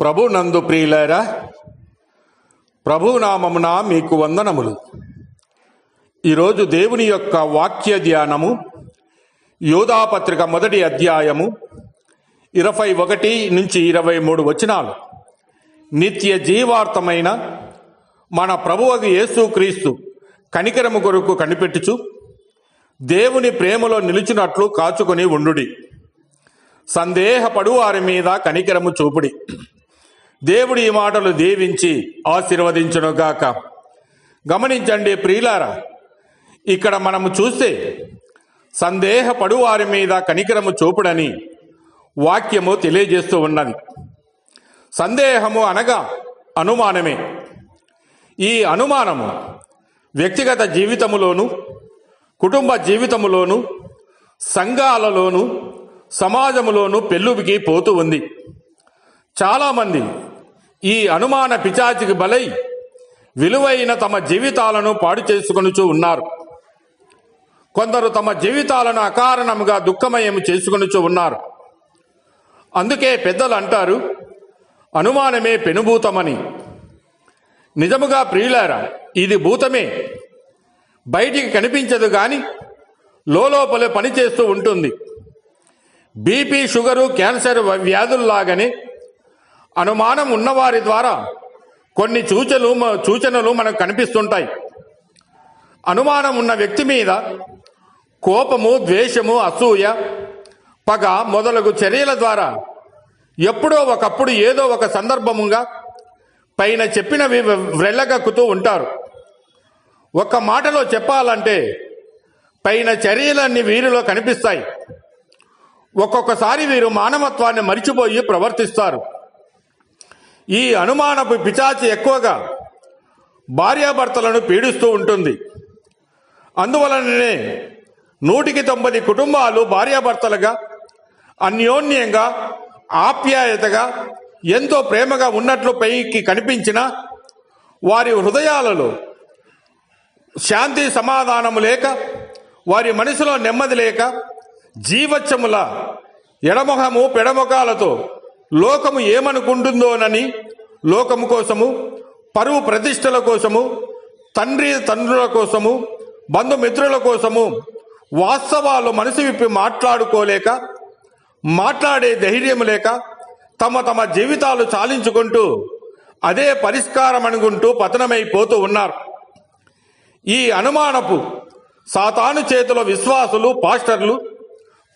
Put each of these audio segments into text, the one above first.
ప్రభు నందు ప్రియులారా ప్రభునామమున మీకు వందనములు. ఈరోజు దేవుని యొక్క వాక్య ధ్యానము యోధాపత్రిక మొదటి అధ్యాయము ఇరవై ఒకటి నుంచి ఇరవై మూడు వచనాలు. నిత్య జీవార్థమైన మన ప్రభువకు యేసుక్రీస్తు కనికరము కొరకు కనిపెట్టుచు దేవుని ప్రేమలో నిలిచినట్లు కాచుకొని ఉండుడి. సందేహపడు వారి మీద కనికరము చూపుడి. దేవుడి ఈ మాటలు దీవించి ఆశీర్వదించునుగాక. గమనించండి ప్రియులారా ఇక్కడ మనము చూస్తే సందేహపడు వారి మీద కనికరము చూపుడని వాక్యము తెలియజేస్తూ ఉన్నది. సందేహము అనగా అనుమానమే. ఈ అనుమానము వ్యక్తిగత జీవితములోను కుటుంబ జీవితములోను సంఘాలలోను సమాజములోను పెళ్ళుబికి పోతూ ఉంది. చాలామంది ఈ అనుమాన పిచాచికి బలై విలువైన తమ జీవితాలను పాడు చేసుకొనుచూ ఉన్నారు. కొందరు తమ జీవితాలను అకారణముగా దుఃఖమయం చేసుకొనుచూ ఉన్నారు. అందుకే పెద్దలు అంటారు అనుమానమే పెనుభూతమని. నిజముగా ప్రియులారా ఇది భూతమే. బయటికి కనిపించదు గాని లోపలే పనిచేస్తూ ఉంటుంది. బీపీ షుగరు క్యాన్సర్ వ్యాధుల్లాగానే అనుమానం ఉన్నవారి ద్వారా కొన్ని సూచనలు సూచనలు మనకు కనిపిస్తుంటాయి. అనుమానం ఉన్న వ్యక్తి మీద కోపము ద్వేషము అసూయ పగ మొదలగు చర్యల ద్వారా ఎప్పుడో ఒకప్పుడు ఏదో ఒక సందర్భముగా పైన చెప్పినవి వ్రెళ్ళగక్కుతూ ఉంటారు. ఒక్క మాటలో చెప్పాలంటే పైన చర్యలన్నీ వీరిలో కనిపిస్తాయి. ఒక్కొక్కసారి వీరు మానవత్వాన్ని మరిచిపోయి ప్రవర్తిస్తారు. ఈ అనుమానపు పిచాచి ఎక్కువగా భార్యాభర్తలను పీడిస్తూ ఉంటుంది. అందువలననే నూటికి తొంభై కుటుంబాలు భార్యాభర్తలుగా అన్యోన్యంగా ఆప్యాయతగా ఎంతో ప్రేమగా ఉన్నట్లు పైకి కనిపించిన వారి హృదయాలలో శాంతి సమాధానము లేక వారి మనసులో నెమ్మది లేక జీవచ్చముల ఎడమొహము పెడముఖాలతో లోకము ఏమనుకుంటుందోనని లోకము కోసము పరువు ప్రతిష్టల కోసము తండ్రి తండ్రుల కోసము బంధుమిత్రుల కోసము వాస్తవాలు మనసు విప్పి మాట్లాడుకోలేక మాట్లాడే ధైర్యం లేక తమ తమ జీవితాలు చాలించుకుంటూ అదే పరిష్కారం అనుకుంటూ పతనమైపోతూ ఉన్నారు. ఈ అనుమానపు సాతాను చేతిలో విశ్వాసులు పాస్టర్లు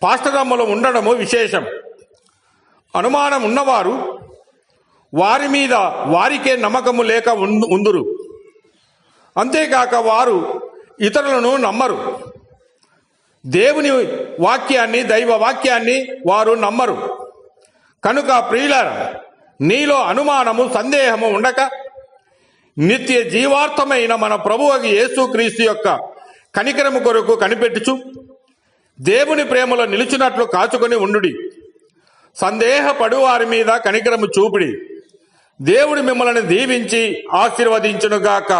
పాస్టరమ్మలు ఉండడము విశేషం. అనుమానం ఉన్నవారు వారి మీద వారికే నమ్మకము లేక ఉందురు. అంతేకాక వారు ఇతరులను నమ్మరు. దేవుని వాక్యాన్ని దైవ వాక్యాన్ని వారు నమ్మరు. కనుక ప్రియుల నీలో అనుమానము సందేహము ఉండక నిత్య జీవార్థమైన మన ప్రభు యేసుక్రీస్తు యొక్క కనికరము కొరకు కనిపెట్టుచు దేవుని ప్రేమలో నిలిచినట్లు కాచుకొని ఉండుడి. సందేహపడు వారి మీద కనికరము చూపిడి. దేవుడు మిమ్మల్ని దీవించి ఆశీర్వదించునుగాక.